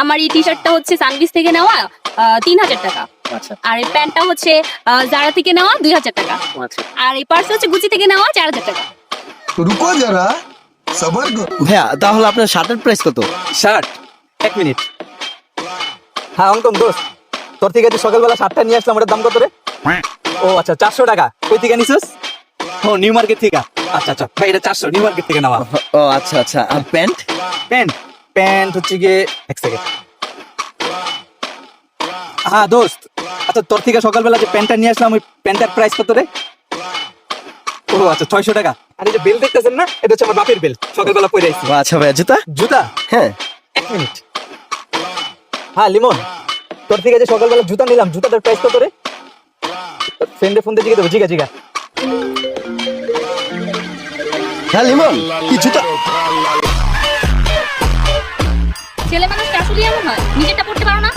আমার এই টি শার্টটা হচ্ছে সানবিস থেকে নেওয়া তিন হাজার টাকা। আচ্ছা। আর এই প্যান্টটা হচ্ছে জারা থেকে নেওয়া দুই হাজার টাকা। আচ্ছা। আর এই পার্স হচ্ছে গুচি থেকে নেওয়া চার হাজার টাকা। রুকো জারা সবার ভাইয়া তাহলে আপনার শার্টের প্রাইস কত? শার্ট এক মিনিট হ্যাঁ অঙ্কন দোস্ত তোর থেকে যে সকালবেলা শার্টটা নিয়ে আসলাম ওটার দাম কত রে? ও আচ্ছা চারশো টাকা। ওই থেকে নিছিস ও নিউ মার্কেট থেকে। আচ্ছা আচ্ছা এটা চারশো নিউ মার্কেট থেকে নেওয়া। ও আচ্ছা আচ্ছা। আর প্যান্ট? প্যান্ট প্যান্ট হচ্ছে গিয়ে এক সেকেন্ড হ্যাঁ দোস্ত। আচ্ছা তোর থেকে সকালবেলা যে প্যান্টটা নিয়ে আসলাম ওই প্যান্টটার প্রাইস কত রে? ও আচ্ছা ছয়শো টাকা। আর এই যে বেল দেখতেছেন না? এটা হচ্ছে আমার বাপের বেল সকালবেলা পরে আসছি আচ্ছা ভাইয়া জুতা? জুতা? হ্যাঁ। এক মিনিট হ্যাঁ লিমন তোর থেকে যে সকালবেলা জুতা নিলাম জুতাটার প্রাইস কত রে? ফ্রেন্ডে ফোন দিয়ে জিগে দেবো জিগা জিগা। হ্যাঁ লিমন কি জুতা? এমন হয় নিজেরটা পড়তে পারো না?